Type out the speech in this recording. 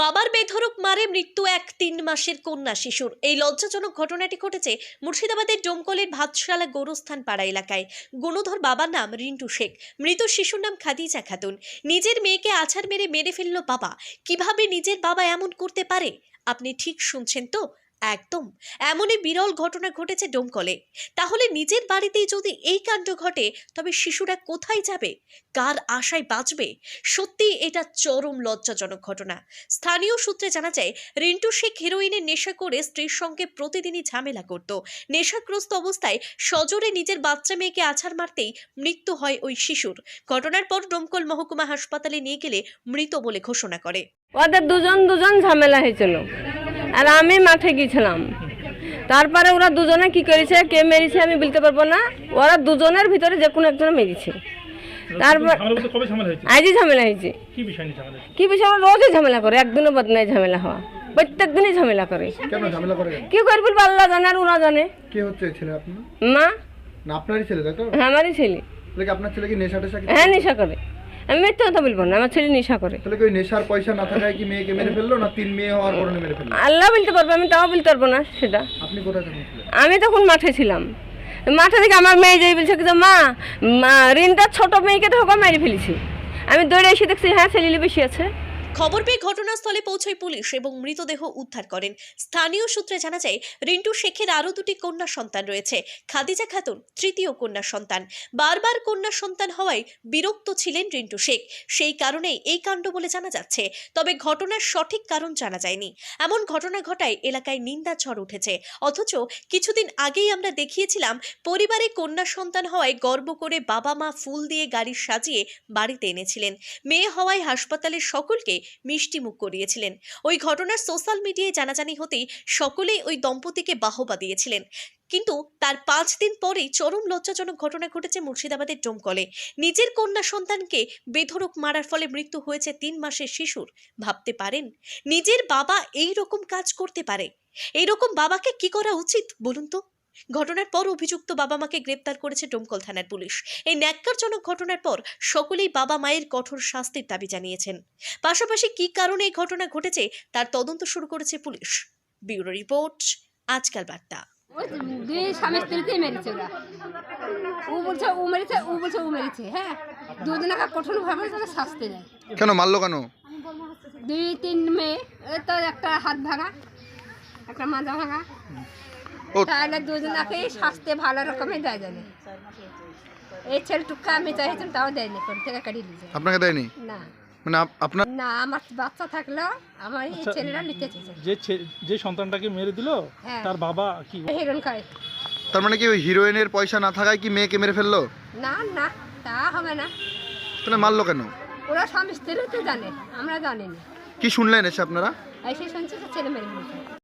বাবার বেধরক মারে মৃত্যু এক তিন মাসের কন্যা শিশুর। এই লজ্জাজনক ঘটনাটি ঘটেছে মুর্শিদাবাদের ডোমকলের ভাতশালা গোরস্থান পাড়া এলাকায়। গণধর বাবার নাম রিন্টু শেখ। মৃত শিশুর নাম খাদিজা খাতুন। নিজের মেয়েকে আছাড় মেরে মেরে ফেলল বাবা। কীভাবে নিজের বাবা এমন করতে পারে? আপনি ঠিক শুনছেন তো? একদম। এমনই বিরল ঘটনা ঘটেছে ডোমকলে। তাহলে নিজের বাড়িতেই যদি এই কাণ্ড ঘটে, তবে শিশুরা কোথায় যাবে? কার আশায় বাঁচবে? সত্যি এটা চরম লজ্জাজনক ঘটনা। স্থানীয় সূত্রে জানা যায়, রিন্টু শেখ হেরোইনের নেশা করে স্ত্রীর সঙ্গে প্রতিদিনই ঝামেলা করত। নেশাগ্রস্ত অবস্থায় সজোরে নিজের বাচ্চা মেয়েকে আছাড় মারতেই মৃত্যু হয় ওই শিশুর। ঘটনার পর ডোমকল মহকুমা হাসপাতালে নিয়ে গেলে মৃত বলে ঘোষণা করে। ওদের দুজন দুজন ঝামেলা হয়েছিল। আর আমি মাঠে গিয়েছিলাম। তারপরে ওরা দুজনে কি করেছে কে মেরেছে আমি বলতে পারব না। ওরা দুজনের ভিতরে যে কোনো একজন মেরেছে। তারপর আজই ঝামেলা হয়েছে। কি বিষয় রোজই ঝামেলা করে একদিনও বদনায় ঝামেলা হওয়া প্রত্যেক দিনই ঝামেলা করে। কেন ঝামেলা করে কেন? কি করে বলব আল্লাহ জানে আর ওরা জানে। কে হচ্ছে ছেলে আপনার? মা? আপনারই ছেলে তাই তো? আমারই ছেলে। কি আপনার ছেলে কি নেশা টেশা হ্যাঁ নেশা করে। আমি মিথ্যা কথা বলব না আমার ছেলে নেশা করে। তাহলে কই নেশার পয়সা না থাকায় কি মেয়েকে মেরে ফেলল না তিন মেয়ে হওয়ার কারণে মেরে ফেলল? আল্লাহ বলতে পারব আমি তাও বলতে পারব না সেটা। আপনি কোথায় থাকেন আমি তখন মাঠে ছিলাম। মাঠে থেকে আমার মেয়ে যাই বলছে কিন্তু মা মা, রিনটার ছোট মেয়েকে তো হোক মেরে ফেলেছি? আমি দৌড়ে এসে দেখছি হ্যাঁ ছেলে বেশি আছে। খবর পেয়ে ঘটনাস্থলে পৌঁছয় পুলিশ এবং মৃতদেহ উদ্ধার করেন। স্থানীয় সূত্রে জানা যায়, রিন্টু শেখের আরও দুটি কন্যা সন্তান রয়েছে। খাদিজা খাতুন, তৃতীয় কন্যা সন্তান। বারবার কন্যা সন্তান হওয়ায় বিরক্ত ছিলেন রিন্টু শেখ। সেই কারণেই এই কাণ্ড বলে জানা যাচ্ছে, তবে ঘটনার সঠিক কারণ জানা যায়নি। এমন ঘটনা ঘটায় এলাকায় নিন্দা ঝড় উঠেছে। অথচ কিছুদিন আগেই আমরা দেখিয়েছিলাম, পরিবারে কন্যা সন্তান হওয়ায় গর্ব করে বাবা মা ফুল দিয়ে গাড়ি সাজিয়ে বাড়িতে এনেছিলেন। মেয়ে হওয়ায় হাসপাতালের সকলকে মিষ্টি মুখ করিয়েছিলেন। ওই ঘটনার সোশ্যাল মিডিয়ায় জানাজানি হতেই সকলেই ওই দম্পতিকে বাহবা দিয়েছিলেন। কিন্তু তার পাঁচ দিন পরেই চরম লজ্জাজনক ঘটনা ঘটেছে মুর্শিদাবাদের ডোমকলে। নিজের কন্যা সন্তানকে বেধড়ক মারার ফলে মৃত্যু হয়েছে তিন মাসের শিশুর। ভাবতে পারেন, নিজের বাবা এই রকম কাজ করতে পারে। এই রকম বাবাকে কি করা উচিত, বলুন তো? ঘটনার পর অভিযুক্ত বাবা মাকে গ্রেপ্তার করেছে ডোমকল থানার পুলিশ। এই ন্যাক্কারজনক ঘটনার পর সকলেই বাবা মায়ের কঠোর শাস্তির দাবি জানিয়েছেন। পাশাপাশি কি কারণে এই ঘটনা ঘটেছে তার তদন্ত শুরু করেছে পুলিশ। ব্যুরো রিপোর্ট আজকাল বার্তা। ওই দুই স্বামী স্ত্রীতেই মেরেছে ওরা। ও বলছে ও মেরেছে ও বলছে ও মেরেছে হ্যাঁ? তাকে শাস্তি দেয়। কেন মারলো কেন? দুই তিন মেয়ে তো একটা হাত ভাঙা একটা মাজা ভাঙা। তাহলে দুজনাকেই শাস্তি ভালো রকমের দেয় জানে। এই ছেলেটুকা আমি চাইছিলাম তাও দেয়নি কোন থেকে কাটিয়ে দিয়েছে। আপনাকে দেয়নি? না। মানে আপনার না আমার বাচ্চা থাকলেও আমার এই আচ্ছা, ছেলেরা নিতে যে যে সন্তানটাকে মেরে দিল হ্যাঁ। তার বাবা কি? হিরণ খায়। তার মানে কি ওই হিরোইনের পয়সা না থাকায় কি মেয়েকে মেরে ফেলল? না না তা হবে না। তাহলে মারলো কেন? ওরা স্বামী স্ত্রী তো জানে আমরা জানি না কি শুনলেন এসে আপনারা? এসে শুনছি ছেলে মেরে